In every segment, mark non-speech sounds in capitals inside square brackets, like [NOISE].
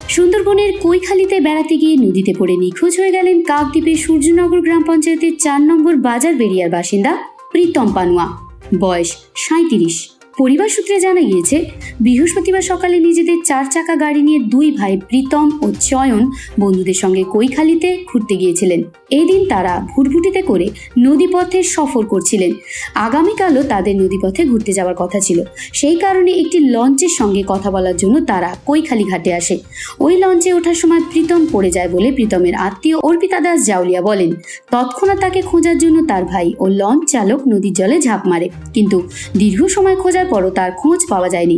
সুন্দরবনের কৈখালিতে বেড়াতে গিয়ে নদীতে পড়ে নিখোঁজ হয়ে গেলেন কাকদ্বীপের সূর্যনগর গ্রাম পঞ্চায়েতের চার নম্বর বাজার বেরিয়ার বাসিন্দা প্রীতম পানুয়া। বয়স সাঁত্রিশ পরিবার সূত্রে জানা গিয়েছে, বৃহস্পতিবার সকালে নিজেদের চার চাকা গাড়ি নিয়ে দুই ভাই প্রীতম ও চয়ন বন্ধুদের সঙ্গে কৈখালিতে ঘুরতে গিয়েছিলেন। এই দিন তারা ভুটভুটিতে করে নদীপথে সফর করছিলেন। আগামীকালও তাদের নদীপথে ঘুরতে যাওয়ার কথা ছিল। সেই কারণে একটি লঞ্চের সঙ্গে কথা বলার জন্য তারা কৈখালি ঘাটে আসে। ওই লঞ্চে ওঠার সময় প্রীতম পড়ে যায় বলে প্রীতমের আত্মীয় অর্পিতা দাস জাউলিয়া বলেন, তৎক্ষণাৎ তাকে খোঁজার জন্য তার ভাই ও লঞ্চ চালক নদীর জলে ঝাঁপ মারে। কিন্তু দীর্ঘ সময় খোঁজার পরও তার খোঁজ পাওয়া যায়নি।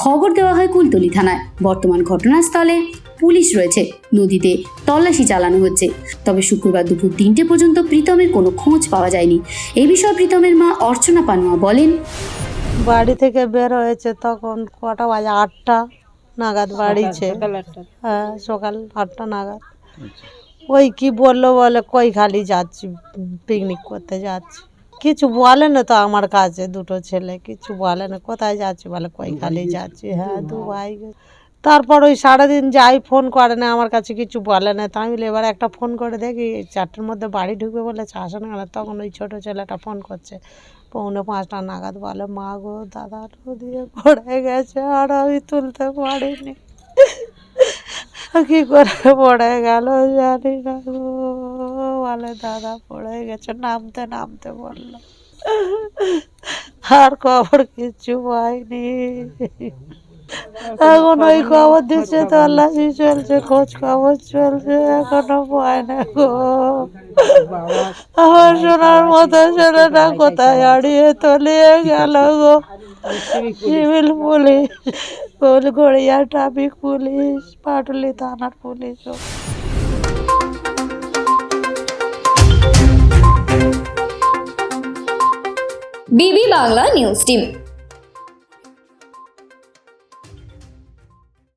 খবর দেওয়া হয় কুলতলি থানায়। বর্তমান ঘটনাস্থলে পুলিশ রয়েছে। নদীতে তল্লাশি চালানো হচ্ছে। তবে শুক্রবার দুপুর তিনটে পর্যন্ত প্রীতমের কোনো খোঁজ পাওয়া যায়নি। এই বিষয়ে প্রীতমের মা অর্চনা পানুয়া বলেন বাড়ি থেকে বের হয়েছে তখন কটা বাজে? আটটা নাগাদ বাড়িছে। হ্যাঁ সকাল আটটা নাগাদ। ওই কি বলল বলে কই খালি যাচ্ছি পিকনিক করতে যাচ্ছি। কিছু বলে না তো আমার কাছে দুটো ছেলে কিছু বলে না কোথায় যাচ্ছি বলে? কই খালি যাচ্ছি হ্যাঁ দু ভাই তারপর ওই সারাদিন যাই ফোন করে না আমার কাছে কিছু বলে না। তাই বলে এবার একটা ফোন করে দেখি চারটের মধ্যে বাড়ি ঢুকবে বলেছে আসে না তখন ওই ছোটো ছেলেটা ফোন করছে পৌনে পাঁচটা নাগাদ বলে মা গো দাদা দিয়ে পড়ে গেছে আর আমি তুলতে পারিনি। [LAUGHS] কি করে পড়ে গেল জানি না গো। বলে, দাদা পড়ে গেছে। নামতে নামতে বলল, আর খবর কিচ্ছু পাইনি। এখন ওই খবর দিচ্ছে, তল্লাশি চলছে খোঁজ খবর চলছে, এখনও পায় না গো। আমার শোনার মতো ছেলেটা কোথায় হারিয়ে তলিয়ে গেল গো? Civil police Phulgoria traffic police, Patuli থানার police BB Bangla news team